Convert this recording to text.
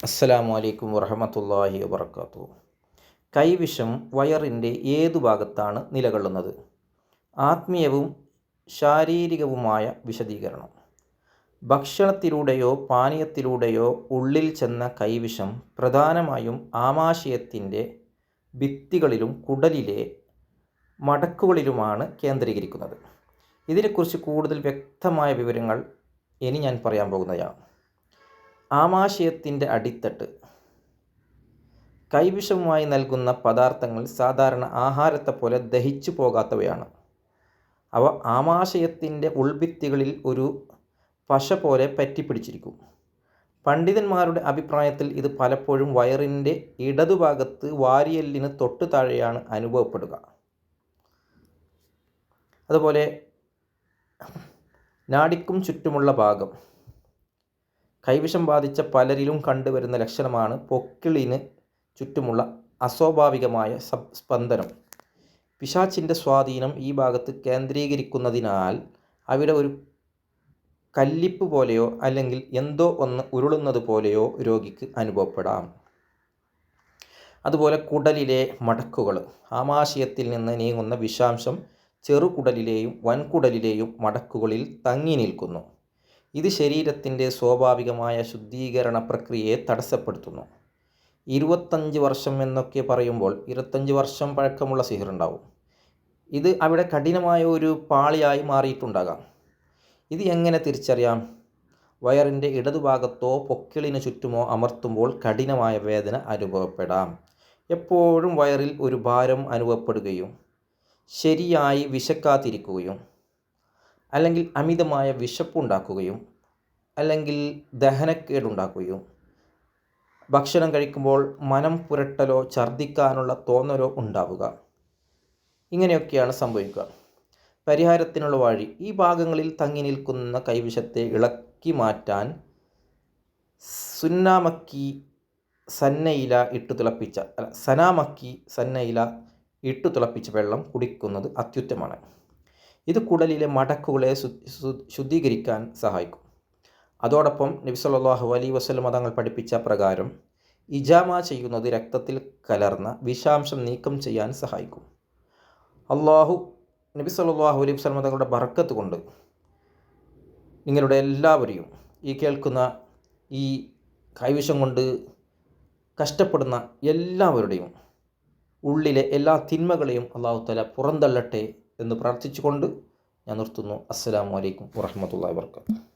അസ്സലാമു അലൈക്കും വറഹമത്തല്ലാഹി വബർക്കാത്തു കൈവിഷം വയറിന്റെ ഏതു ഭാഗത്താണ് നിലകൊള്ളുന്നത്? ആത്മീയവും ശാരീരികവുമായ വിശദീകരണം. ഭക്ഷണത്തിലൂടെയോ പാനീയത്തിലൂടെയോ ഉള്ളിൽ ചെന്ന കൈവിഷം പ്രധാനമായും ആമാശയത്തിന്റെ ഭിത്തികളിലും കുടലിലെ മടക്കുകളിലുമാണ് കേന്ദ്രീകരിക്കുന്നത്. ഇതിനെക്കുറിച്ച് കൂടുതൽ വ്യക്തമായ വിവരങ്ങൾ ഇനി ഞാൻ പറയാൻ പോകുന്നതാണ്. ആമാശയത്തിന്റെ അടിത്തട്ട്. കൈവിഷവുമായി നൽകുന്ന പദാർത്ഥങ്ങൾ സാധാരണ ആഹാരത്തെ പോലെ ദഹിച്ചു പോകാത്തവയാണ്. അവ ആമാശയത്തിന്റെ ഉൾഭിത്തികളിൽ ഒരു പശ പോലെ പറ്റിപ്പിടിച്ചിരിക്കും. പണ്ഡിതന്മാരുടെ അഭിപ്രായത്തിൽ ഇത് പലപ്പോഴും വയറിന്റെ ഇടതുഭാഗത്ത് വാരിയല്ലിന് തൊട്ടു താഴെയാണ് അനുഭവപ്പെടുക. അതുപോലെ നാടിക്കും ചുറ്റുമുള്ള ഭാഗം. കൈവിഷം ബാധിച്ച പലരിലും കണ്ടുവരുന്ന ലക്ഷണമാണ് പൊക്കിളിന് ചുറ്റുമുള്ള അസ്വാഭാവികമായ സ്പന്ദനം. പിശാച്ചിന്റെ സ്വാധീനം ഈ ഭാഗത്ത് കേന്ദ്രീകരിക്കുന്നതിനാൽ അവിടെ ഒരു കല്ലിപ്പ് പോലെയോ അല്ലെങ്കിൽ എന്തോ ഒന്ന് ഉരുളുന്നത് പോലെയോ രോഗിക്ക് അനുഭവപ്പെടാം. അതുപോലെ കുടലിലെ മടക്കുകൾ. ആമാശയത്തിൽ നിന്ന് നീങ്ങുന്ന വിഷാംശം ചെറുകുടലിലെയും വൻകുടലിലെയും മടക്കുകളിൽ തങ്ങി നിൽക്കുന്നു. ഇത് ശരീരത്തിന്റെ സ്വാഭാവികമായ ശുദ്ധീകരണ പ്രക്രിയയെ തടസ്സപ്പെടുത്തുന്നു. ഇരുപത്തഞ്ച് വർഷം എന്നൊക്കെ പറയുമ്പോൾ ഇരുപത്തഞ്ച് വർഷം പഴക്കമുള്ള സിഹിറുണ്ടാവും. ഇത് അവിടെ കഠിനമായ ഒരു പാളിയായി മാറിയിട്ടുണ്ടാകാം. ഇത് എങ്ങനെ തിരിച്ചറിയാം? വയറിന്റെ ഇടതുഭാഗത്തോ പൊക്കിളിന് ചുറ്റുമോ അമർത്തുമ്പോൾ കഠിനമായ വേദന അനുഭവപ്പെടാം. എപ്പോഴും വയറിൽ ഒരു ഭാരം അനുഭവപ്പെടുകയും ശരിയായി വിശക്കാതിരിക്കുകയും അല്ലെങ്കിൽ അമിതമായ വിശപ്പുണ്ടാക്കുകയും അല്ലെങ്കിൽ ദഹനക്കേടുണ്ടാക്കുകയും ഭക്ഷണം കഴിക്കുമ്പോൾ മനം പുരട്ടലോ ഛർദ്ദിക്കാനുള്ള തോന്നലോ ഉണ്ടാവുക. ഇങ്ങനെയൊക്കെയാണ് സംഭവിക്കുക. പരിഹാരത്തിനുള്ള വഴി. ഈ ഭാഗങ്ങളിൽ തങ്ങി നിൽക്കുന്ന കൈവിഷത്തെ ഇളക്കി മാറ്റാൻ സുന്നാമക്കി സന്നയില ഇട്ടു തിളപ്പിച്ച അല്ല സനാമക്കി സന്നയില ഇട്ടു തിളപ്പിച്ച വെള്ളം കുടിക്കുന്നത് അത്യുത്തമാണ് ഇത് കുടലിലെ മടക്കുകളെ ശുദ്ധീകരിക്കാൻ സഹായിക്കും. അതോടൊപ്പം നബി സല്ലല്ലാഹു അലൈഹി വസ്ലം തങ്ങൾ പഠിപ്പിച്ച പ്രകാരം ഇജാമ ചെയ്യുന്നത് രക്തത്തിൽ കലർന്ന വിഷാംശം നീക്കം ചെയ്യാൻ സഹായിക്കും. അള്ളാഹു നബി സല്ലല്ലാഹു അലൈഹി വസ്ലം തങ്ങളുടെ ബർക്കത്ത് കൊണ്ട് നിങ്ങളുടെ എല്ലാവരെയും ഈ കേൾക്കുന്ന ഈ കൈവശം കൊണ്ട് കഷ്ടപ്പെടുന്ന എല്ലാവരുടെയും ഉള്ളിലെ എല്ലാ തിന്മകളെയും അള്ളാഹു തല പുറന്തള്ളട്ടെ എന്ന് പ്രാർത്ഥിച്ചുകൊണ്ട് ഞാൻ നിർത്തുന്നു. അസ്സാം വലൈക്കും വറഹമത്തല്ലാ വർക്കാത്തു